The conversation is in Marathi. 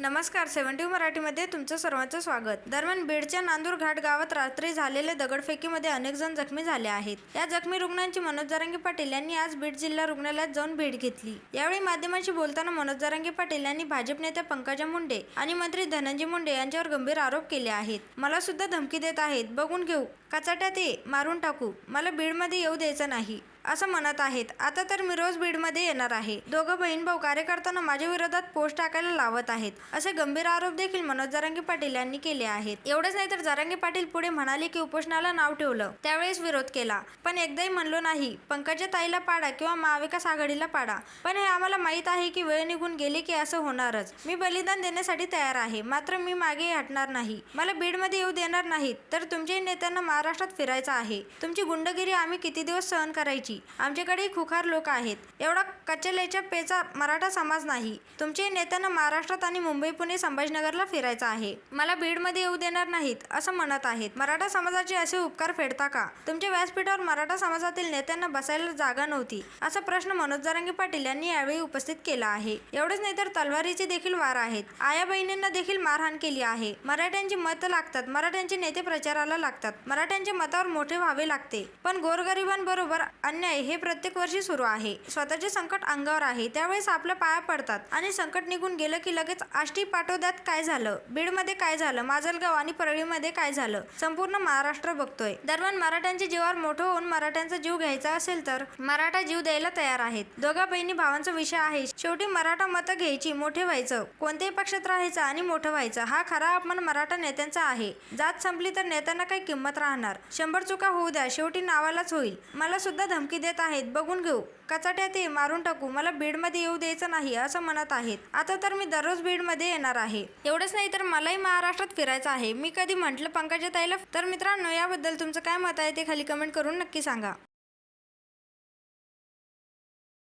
नमस्कार सेव्हन्टी मराठीमध्ये तुमचं सर्वांचं स्वागत. दरम्यान बीडच्या नांदूर घाट गावात रात्री झालेल्या दगडफेकीमध्ये अनेक जण जखमी झाले आहेत. या जखमी रुग्णांची मनोज जरांगे पाटील यांनी आज बीड जिल्हा रुग्णालयात जाऊन भेट घेतली. यावेळी माध्यमांशी बोलताना मनोज जरांगे पाटील यांनी भाजप नेत्या पंकजा मुंडे आणि मंत्री धनंजय मुंडे यांच्यावर गंभीर आरोप केले आहेत. मला सुद्धा धमकी देत आहेत. बघून घेऊ. कचाट्यात ये. मारून टाकू. मला बीडमध्ये येऊ द्यायचं नाही. असं म्हणत आहेत. आता तर मी रोज बीडमध्ये येणार आहे. दोघं बहीण भाऊ कार्यकर्त्यांना माझ्या विरोधात पोस्ट टाकायला लावत आहेत. असे गंभीर आरोप देखील मनोज जरांगे पाटील यांनी केले आहेत. एवढंच नाही तर जरांगे पाटील पुढे म्हणाले की उपोषणाला नाव ठेवलं. त्यावेळेस विरोध केला. पण एकदाही म्हणलो नाही पंकजा ताईला पाडा किंवा महाविकास आघाडीला पाडा. पण हे आम्हाला माहीत आहे की वेळ निघून गेली की असं होणारच. मी बलिदान देण्यासाठी तयार आहे. मात्र मी मागे हटणार नाही. मला बीडमध्ये येऊ देणार नाहीत. तर तुमच्याही नेत्यांना महाराष्ट्रात फिरायचं आहे. तुमची गुंडगिरी आम्ही किती दिवस सहन करायची? आमच्याकडे खुखार लोक आहेत. एवढा कचलेच्या पेचा मराठा समाज नाही. तुमचे नेत्यांना महाराष्ट्रात आणि मुंबई पुणे संभाजीनगरला फिरायचं आहे. मला बीडमध्ये येऊ देणार नाहीत असं म्हणत आहेत. मराठा समाजाचे असे उपकार फेडता का? तुमच्या व्यासपीठावर मराठा समाजातील नेत्यांना बसायला जागा नव्हती असा प्रश्न मनोज जारंगे पाटील यांनी यावेळी उपस्थित केला आहे. एवढंच नाही तर तलवारीचे देखील वार आहेत. आया बहिणींना देखील मारहाण केली आहे. मराठ्यांची मतं लागतात. मराठ्यांचे नेते प्रचाराला लागतात. मराठ्यांच्या मतावर मोठे व्हावे लागते. पण गोरगरिबांबरोबर अन्याय हे प्रत्येक वर्षी सुरू आहे. स्वतःचे संकट अंगावर आहे. त्यावेळेस आपल्या पाया पडतात आणि संकट निघून गेलं की लगेच आष्टी पाटोद्यात काय झालं? बीडमध्ये काय झालं? माजलगाव आणि परळीमध्ये काय झालं? संपूर्ण महाराष्ट्र बघतोय. दरम्यान मराठ्यांच्या जीवावर मोठं होऊन मराठ्यांचा जीव घ्यायचा असेल तर? मराठा जीव द्यायला तयार आहेत. दोघा बहिणी भावांचा विषय आहे. शेवटी मराठा मतं घ्यायची मोठे व्हायचं. कोणत्याही पक्षात राहायचं आणि मोठं व्हायचं हा खरा अपमान मराठा नेत्यांचा आहे. जात संपली तर नेत्यांना काही किंमत राहणार. शंभर चुका होऊ द्या. शेवटी नावालाच होईल. मला सुद्धा धमकी देत आहेत. बघून घेऊ. कचाट्यात ते मारून टाकू. मला बीडमध्ये येऊ द्यायचं नाही असं म्हणत आहेत. आता तर मी दररोज बीडमध्ये येणार आहे. एवढंच नाही तर मलाही महाराष्ट्रात फिरायचं आहे. मी कधी म्हटलं पंकजा ताईला तर मित्रांनो याबद्दल तुमचं काय मत आहे ते खाली कमेंट करून नक्की सांगा.